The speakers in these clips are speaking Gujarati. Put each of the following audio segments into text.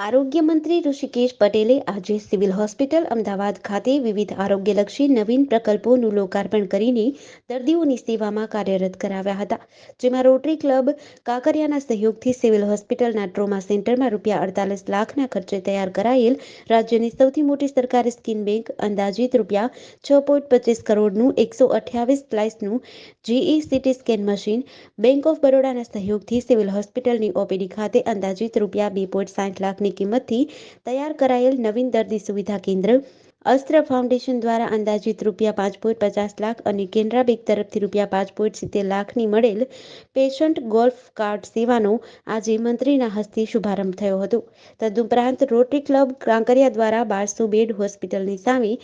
આરોગ્ય મંત્રી ઋષિકેશ પટેલે આજે સિવિલ હોસ્પિટલ અમદાવાદ ખાતે વિવિધ આરોગ્યલક્ષી નવીન પ્રકલ્પોનું લોકાર્પણ કરીને દર્દીઓની સેવામાં કાર્યરત કરાવ્યા હતા. જેમાં રોટરી ક્લબ, કાંકરિયાના સહયોગથી સિવિલ હોસ્પિટલના ટ્રોમા સેન્ટરમાં રૂપિયા અડતાલીસ લાખના ખર્ચે તૈયાર કરાયેલ રાજ્યની સૌથી મોટી સરકારી સ્કીન બેંક અંદાજિત રૂપિયા છ પોઈન્ટ પચીસ કરોડનું એકસો અઠ્યાવીસ સ્લાઇસનું GE CT scan machine bank of બરોડાના સહયોગથી સિવિલ હોસ્પિટલની ઓપીડી ખાતે અંદાજિત રૂપિયા બે પોઈન્ટ સાઠ લાખની કિંમતથી તૈયાર કરાયેલ નવીન દર્દી સુવિધા કેન્દ્ર, અસ્ત્ર ફાઉન્ડેશન દ્વારા અંદાજિત રૂપિયા પાંચ પોઈન્ટ પચાસ લાખ અને કેનરા બેંક તરફથી રૂપિયા પાંચ પોઈન્ટ સિત્તેર લાખની મળેલ પેશન્ટ ગોલ્ફ કાર્ડ સેવાનો આજે મંત્રીના હસ્તે શુભારંભ થયો હતો. તદુપરાંત રોટરી ક્લબ કાંકરિયા દ્વારા બારસો બેડ હોસ્પિટલની સામે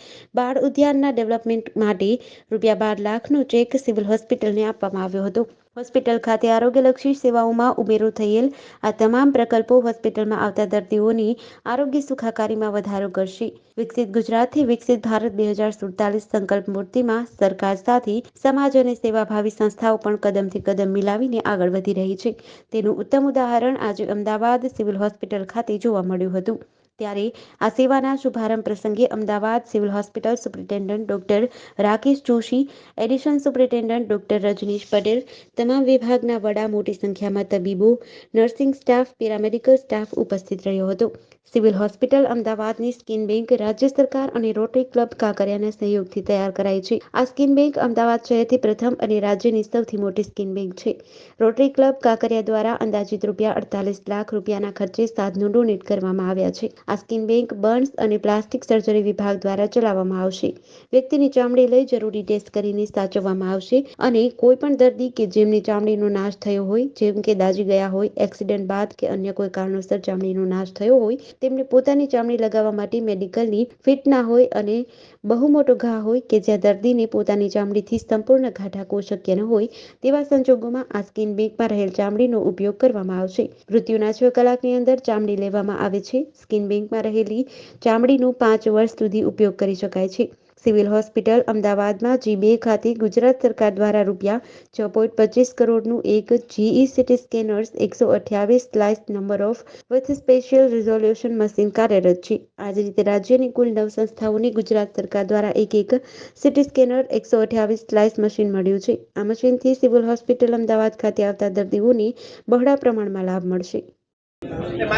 બાળ ઉદ્યાનના ડેવલપમેન્ટ માટે રૂપિયા બાર લાખનો ચેક સિવિલ હોસ્પિટલને આપવામાં આવ્યો હતો. હોસ્પિટલ ખાતે આરોગ્યલક્ષી સેવાઓમાં ઉમેરો થયેલ. આ તમામ પ્રકલ્પો હોસ્પિટલમાં આવતા દર્દીઓની આરોગ્ય સુખાકારીમાં વધારો કરશે. વિકસિત ગુજરાતથી વિકસિત ભારત બે હજાર સુડતાલીસ સંકલ્પ મૂર્તિમાં સરકાર સાથે સમાજ અને સેવાભાવી સંસ્થાઓ પણ કદમથી કદમ મિલાવીને આગળ વધી રહી છે. તેનું ઉત્તમ ઉદાહરણ આજે અમદાવાદ સિવિલ હોસ્પિટલ ખાતે જોવા મળ્યું હતું. ત્યારે આ સેવાના શુભારંભ પ્રસંગે Ahmedabad civil hospital superintendent doctor Rakesh Joshi, addition superintendent doctor Rajnish Patel, તમામ વિભાગના વડા મોટી સંખ્યામાં તબીબો, નર્સિંગ સ્ટાફ, પેરામેડિકલ સ્ટાફ ઉપસ્થિત રહ્યો હતો. સિવિલ હોસ્પિટલ અમદાવાદની સ્કિન બેંક રાજ્ય સરકાર અને રોટરી ક્લબ કાંકરિયાના સહયોગથી તૈયાર કરાઈ છે. આ સ્કિન બેંક અમદાવાદ શહેરથી પ્રથમ અને રાજ્યની સૌથી મોટી સ્કિન બેંક છે. રોટરી ક્લબ કાંકરિયા દ્વારા અંદાજિત રૂપિયા અડતાલીસ લાખ રૂપિયાના ખર્ચે સાધનો ડોનેટ કરવામાં આવ્યા છે. આ સ્કિન બેંક બર્ન્સ અને પ્લાસ્ટિક સર્જરી વિભાગ દ્વારા ચલાવવામાં આવશે. વ્યક્તિની ચામડી લઈ જરૂરી ટેસ્ટ કરીને સાચવવામાં આવશે અને કોઈ પણ દર્દી કે જેમની ચામડીનો નાશ થયો હોય, જેમ કે દાજી ગયા હોય, એક્સિડન્ટ બાદ કે અન્ય કોઈ કારણોસર ચામડીનો નાશ થયો હોય, તેમને પોતાની ચામડી લગાવવા માટે મેડિકલની ફિટ ના હોય અને બહુ મોટો ઘા હોય કે જ્યાં દર્દીને પોતાની ચામડીથી સંપૂર્ણ ઘા ઢાંકવો શક્ય ન હોય, તેવા સંજોગોમાં આ સ્કિન બેંકમાં રહેલ ચામડીનો ઉપયોગ કરવામાં આવશે. મૃત્યુના છ કલાકની અંદર ચામડી લેવામાં આવે છે. સ્કિન બેંકમાં રહેલી ચામડીનું પાંચ વર્ષ સુધી ઉપયોગ કરી શકાય છે. સિવિલ હોસ્પિટલ અમદાવાદમાં જી બે ખાતે ગુજરાત સરકાર દ્વારા રૂપિયા છ પોઈન્ટ પચીસ કરોડનું એક જીઈ સિટી સ્કેનર્સ એકસો અઠ્યાવીસ slice number of with special resolution machine કાર્યરત છે. આ જ રીતે રાજ્યની કુલ નવ સંસ્થાઓને ગુજરાત સરકાર દ્વારા એક એક સિટી સ્કેનર એકસો અઠ્યાવીસ સ્લાઇસ મશીન મળ્યું છે. આ મશીનથી સિવિલ હોસ્પિટલ અમદાવાદ ખાતે આવતા દર્દીઓને બહોળા પ્રમાણમાં લાભ મળશે.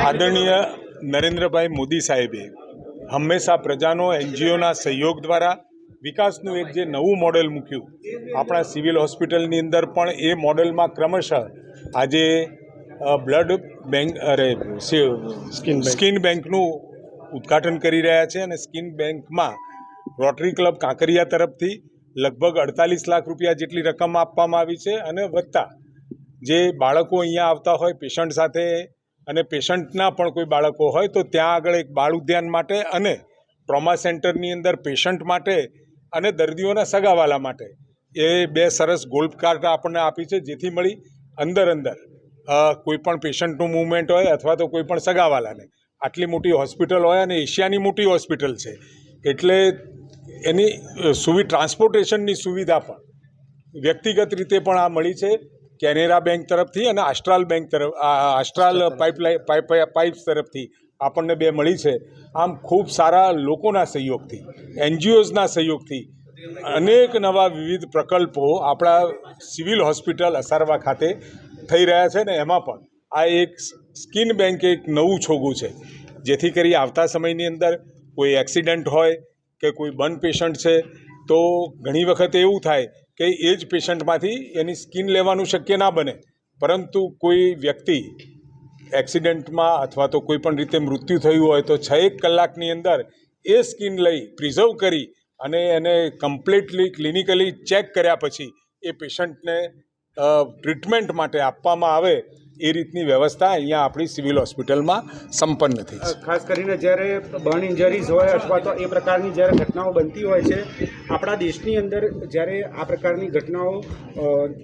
આદરણીય નરેન્દ્રભાઈ મોદી સાહેબે હંમેશા પ્રજાનો એનજીઓના સહયોગ દ્વારા વિકાસનું એક જે નવું મોડેલ મૂક્યું આપણા સિવિલ હોસ્પિટલની અંદર પણ એ મોડેલમાં ક્રમશઃ આજે બ્લડ બેંક અરે સ્કિન સ્કિન બેંકનું ઉદ્ઘાટન કરી રહ્યા છે અને સ્કિન બેંકમાં રોટરી ક્લબ કાંકરિયા તરફથી લગભગ અડતાલીસ લાખ રૂપિયા જેટલી રકમ આપવામાં આવી છે અને વધતા જે બાળકો અહીંયા આવતા હોય પેશન્ટ સાથે અને પેશન્ટના પણ કોઈ બાળકો હોય તો ત્યાં આગળ એક બાળ ઉદ્યાન માટે અને ટ્રોમા સેન્ટરની અંદર પેશન્ટ માટે અને દર્દીઓના સગાવાલા માટે. એ બે સરસ ગોલ્ફ કાર્ટ આપણને આપી છે, જેથી મળી અંદર અંદર કોઈ પણ પેશન્ટનું મૂવમેન્ટ હોય અથવા તો કોઈ પણ સગાવાલાને. આટલી મોટી હોસ્પિટલ હોય અને એશિયાની મોટી હોસ્પિટલ છે. એટલે એની સુવિ, ટ્રાન્સપોર્ટેશનની સુવિધા પણ વ્યક્તિગત રીતે પણ આ મળી છે. કેનેરા બેંક તરફથી અને આસ્ટ્રાલ બેંક તરફ આસ્ટ્રાલ પાઇપલાઇન પાઇપ પાઇપ્સ તરફથી આપણને બે મળી છે. આમ ખૂબ સારા લોકોના સહયોગથી એનજીઓઝના સહયોગથી અનેક નવા વિવિધ પ્રકલ્પો આપણા સિવિલ હોસ્પિટલ અસારવા ખાતે થઈ રહ્યા છે ને એમાં પણ આ એક સ્કિન બેંક એક નવું છોગું છે. જેથી કરી આવતા સમયની અંદર કોઈ એક્સિડન્ટ હોય કે કોઈ બન પેશન્ટ છે તો ઘણી વખત એવું થાય કે એ જ પેશન્ટમાંથી એની સ્કિન લેવાનું શક્ય ના બને. પરંતુ કોઈ વ્યક્તિ એક્સિડન્ટમાં અથવા તો કોઈ પણ રીતે મૃત્યુ થયું હોય તો છ એક કલાકની અંદર એ સ્કિન લઈ પ્રિઝર્વ કરી અને એને કમ્પ્લીટલી, ક્લિનિકલી ચેક કર્યા પછી એ પેશન્ટને ટ્રીટમેન્ટ માટે આપવામાં આવે એ રીતની વ્યવસ્થા અહીંયા આપણી સિવિલ હોસ્પિટલમાં સંપન્ન થઈ છે. ખાસ કરીને જ્યારે બર્ન ઇન્જરીઝ હોય અથવા તો એ પ્રકારની જ્યારે ઘટનાઓ બનતી હોય છે આપણા દેશની અંદર જ્યારે આ પ્રકારની ઘટનાઓ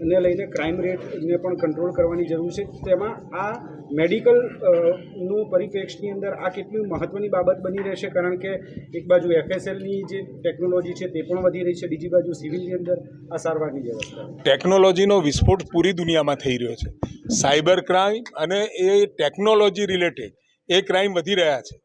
ને લઈને ક્રાઇમ રેટને પણ કંટ્રોલ કરવાની જરૂર છે, તેમાં આ મેડિકલનું પરિપ્રેક્ષની અંદર આ કેટલી મહત્ત્વની બાબત બની રહેશે? કારણ કે એક બાજુ એફએસએલની જે ટેકનોલોજી છે તે પણ વધી રહી છે, બીજી બાજુ સિવિલની અંદર આ સારવારની વ્યવસ્થા. ટેકનોલોજીનો વિસ્ફોટ પૂરી દુનિયામાં થઈ રહ્યો છે. સાયબર ક્રાઇમ અને એ ટેકનોલોજી રિલેટેડ એ ક્રાઇમ વધી રહ્યા છે.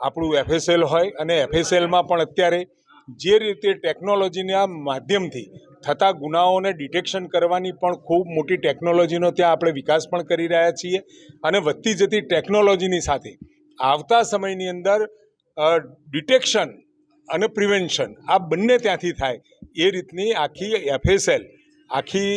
આપણું એફએસએલ હોય અને એફએસએલમાં પણ અત્યારે જે રીતે ટેકનોલોજીના માધ્યમથી થતા ગુનાઓને ડિટેક્શન કરવાની પણ ખૂબ મોટી ટેકનોલોજીનો ત્યાં આપણે વિકાસ પણ કરી રહ્યા છીએ. અને વધતી જતી ટેકનોલોજીની સાથે આવતા સમયની અંદર ડિટેક્શન અને પ્રિવેન્શન આ બંને ત્યાંથી થાય. એ રીતની આખી એફએસએલ આખી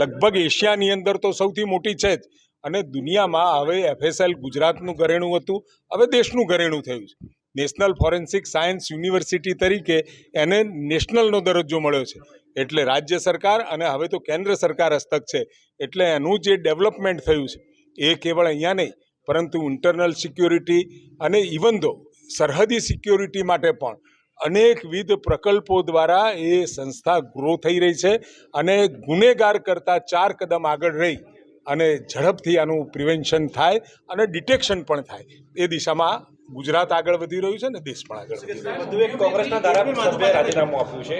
લગભગ એશિયાની અંદર તો સૌથી મોટી છે જ. અને દુનિયામાં હવે એફએસએલ ગુજરાતનું ઘરેણું હતું, હવે દેશનું ઘરેણું થયું છે. નેશનલ ફોરેન્સિક સાયન્સ યુનિવર્સિટી તરીકે એને નેશનલનો દરજ્જો મળ્યો છે. એટલે રાજ્ય સરકાર અને હવે તો કેન્દ્ર સરકાર હસ્તક છે. એટલે એનું જે ડેવલપમેન્ટ થયું છે, એ કેવળ અહીંયા નહીં, પરંતુ ઇન્ટરનલ સિક્યોરિટી અને ઇવન દો સરહદી સિક્યોરિટી માટે પણ અનેકવિધ પ્રકલ્પો દ્વારા એ સંસ્થા ગ્રો થઈ રહી છે અને ગુનેગાર કરતાં ચાર કદમ આગળ રહી અને ઝડપથી આનું પ્રિવેન્શન થાય અને ડિટેક્શન પણ થાય. એ દિશામાં ગુજરાત આગળ વધી રહ્યું છે ને દેશ પણ આગળ વધી રહ્યો બધું એક કોંગ્રેસના ધારાસભ્ય રાજીનામું આપ્યું છે.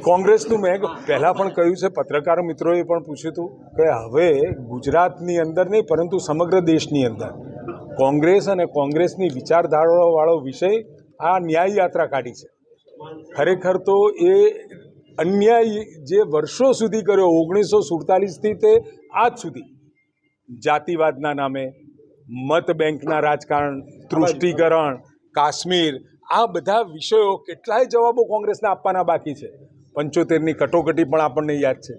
કોંગ્રેસનું મેં પહેલાં પણ કહ્યું છે પત્રકાર મિત્રોએ પણ પૂછ્યું હતું કે હવે ગુજરાતની અંદર નહીં પરંતુ સમગ્ર દેશની અંદર કોંગ્રેસ અને કોંગ્રેસની વિચારધારાવાળો વિષય આ ન્યાય યાત્રા કાઢી છે. ખરેખર તો એ અન્યાય જે વર્ષો સુધી કર્યો ઓગણીસો સુડતાલીસથી તે આજ સુધી જાતિવાદના નામે મત બેંકના રાજકારણ, તૃષ્ટિકરણ, કાશ્મીર, આ બધા વિષયો કેટલાય જવાબો કોંગ્રેસને આપવાના બાકી છે. પંચોતેરની કટોકટી પણ આપણને યાદ છે.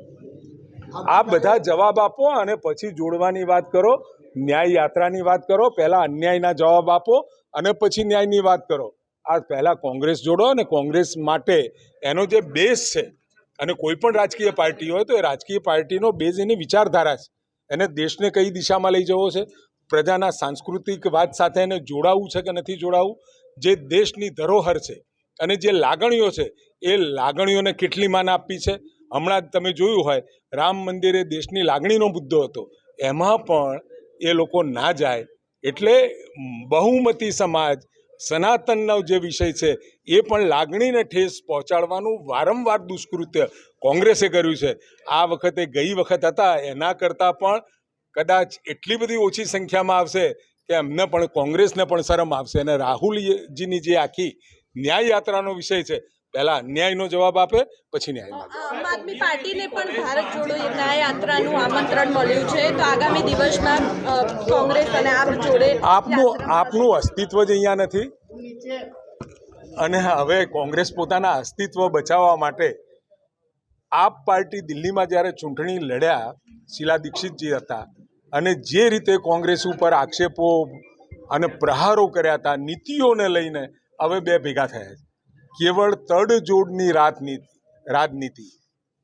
આ બધા જવાબ આપો અને પછી જોડવાની વાત કરો, ન્યાય યાત્રાની વાત કરો, પહેલાં અન્યાયના જવાબ આપો અને પછી ન્યાયની વાત કરો. આ પહેલાં કોંગ્રેસ જોડો અને કોંગ્રેસ માટે એનો જે બેઝ છે અને કોઈ પણ રાજકીય પાર્ટી હોય તો એ રાજકીય પાર્ટીનો બેઝ એની વિચારધારા છે. એને દેશને કઈ દિશામાં લઈ જવો છે? પ્રજાના સાંસ્કૃતિક વાત સાથે એને જોડાવવું છે કે નથી જોડાવવું જે દેશની ધરોહર છે અને જે લાગણીઓ છે, એ લાગણીઓને કેટલી માન આપવી છે? હમણાં જ તમે જોયું હોય, રામ મંદિરે દેશની લાગણીનો મુદ્દો હતો. એમાં પણ એ લોકો ના જાય. એટલે બહુમતી સમાજ, સનાતનનો જે વિષય છે, એ પણ લાગણીને ઠેસ પહોંચાડવાનું વારંવાર દુષ્કૃત્ય કોંગ્રેસે કર્યું છે. આ વખતે ગઈ વખત હતા, એના કરતાં પણ કદાચ એટલી બધી ઓછી સંખ્યામાં આવશે કે એમને પણ કોંગ્રેસને પણ શરમ આવશે. અને રાહુલજીની જે આખી ન્યાય યાત્રાનો વિષય છે પહેલા અન્યાયનો જવાબ આપે પછી ન્યાય માગે આમ આદમી પાર્ટીને પણ ભારત જોડો ન્યાય યાત્રાનું આમંત્રણ મળ્યું છે. તો આગામી દિવસમાં કોંગ્રેસ અને આપ જોડે આપનું આપનું અસ્તિત્વ જ અહીંયા નથી. અને હવે કોંગ્રેસ પોતાના અસ્તિત્વ બચાવવા માટે આપ પાર્ટી દિલ્હીમાં જ્યારે ચૂંટણી લડ્યા, શીલા દીક્ષિતજી હતા, અને જે રીતે કોંગ્રેસ ઉપર આક્ષેપો અને પ્રહારો કર્યા હતા, નીતિઓને લઈને હવે બે ભેગા થયા છે. કેવળ તડજોડની રાજનીતિ રાજનીતિ.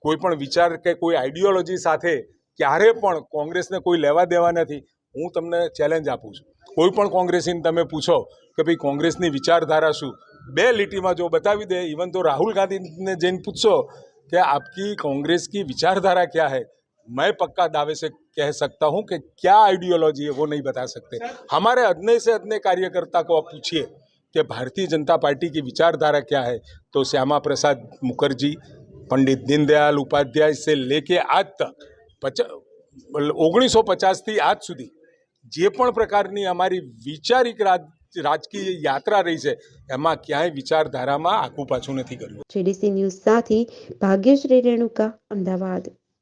કોઈ પણ વિચાર કે કોઈ આઈડિયોલોજી સાથે ક્યારે પણ કોંગ્રેસને કોઈ લેવા દેવા નથી, હું તમને ચેલેન્જ આપું છું. કોઈ પણ કોંગ્રેસીને તમે પૂછો કે ભાઈ કોંગ્રેસની વિચારધારા શું? બે લીટીમાં જો બતાવી દે ઇવન તો રાહુલ ગાંધીને જઈને પૂછશો कि आपकी कांग्रेस की विचारधारा क्या है मैं पक्का दावे से कह सकता हूं कि क्या आइडियोलॉजी है वो नहीं बता सकते हमारे अदने से अदने कार्यकर्ता को आप पूछिए कि भारतीय जनता पार्टी की विचारधारा क्या है तो श्यामा प्रसाद मुखर्जी पंडित दीनदयाल उपाध्याय से लेके आज तक પચાસ ઓગણીસો પચાસથી આજ સુધી જે પણ પ્રકારની અમારી વિચારિક રાજ રાજકીય યાત્રા રહી છે, એમાં ક્યાંય વિચારધારામાં આખું પાછું નથી કર્યું. જેડીસી ન્યૂઝ સાથે ભાગ્યશ્રી રેણુકા, અમદાવાદ.